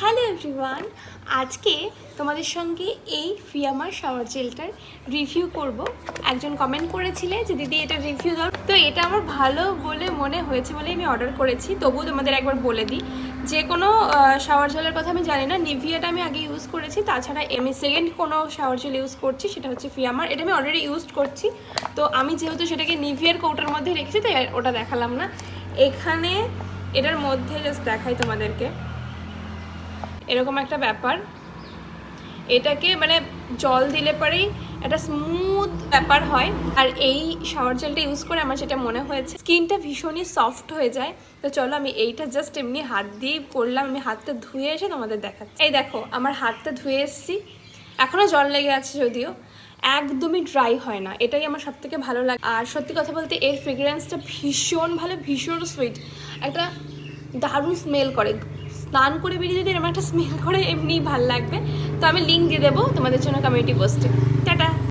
Hello everyone, আজকে তোমাদের সঙ্গে এই ফিয়ামার শাওয়ার জেলটার রিভিউ করব। একজন কমেন্ট করেছিলে যে, দিদি, এটা রিভিউ দাও। তো এটা আমার ভালো বলে মনে হয়েছে বলে আমি অর্ডার করেছি। তবুও তোমাদের একবার বলে দিই, যে কোনো শাওয়ার জেলের কথা আমি জানি না। নিভিয়াটা আমি আগে ইউজ করেছি, তাছাড়া আমি সেকেন্ড কোনো শাওয়ার জেল ইউজ করছি, সেটা হচ্ছে ফিয়ামার এটা আমি অলরেডি ইউজ করছি। তো আমি যেহেতু সেটাকে নিভিয়ার কৌটার মধ্যে রেখেছি, তাই ওটা দেখালাম না। এখানে, এটার মধ্যে জাস্ট দেখাই তোমাদেরকে। এরকম একটা ব্যাপার। এটাকে মানে জল দিলে পরেই একটা স্মুথ ব্যাপার হয়। আর এই শাওয়ার জেলটা ইউজ করে আমার যেটা মনে হয়েছে, স্কিনটা ভীষণই সফট হয়ে যায়। তো চলো আমি এইটা জাস্ট এমনি হাত দিয়ে করলাম। আমি হাতটা ধুয়ে এসে তোমাদের দেখাচ্ছি। এই দেখো, আমার হাতটা ধুয়ে এসেছি। এখনও জল লেগে আছে যদিও। একদমই ড্রাই হয় না। এটাই আমার সব থেকে ভালো লাগে। আর সত্যি কথা বলতে এর ফ্রেগ্রেন্সটা ভীষণ ভালো, ভীষণ সুইট একটা দারুণ স্মেল করে। স্নান করে বেরিয়ে যদি এরকম একটা স্মেল করে, এমনিই ভালো লাগবে। তো আমি লিঙ্ক দিয়ে দেবো তোমাদের জন্য কমিউনিটি পোস্টে টাটা!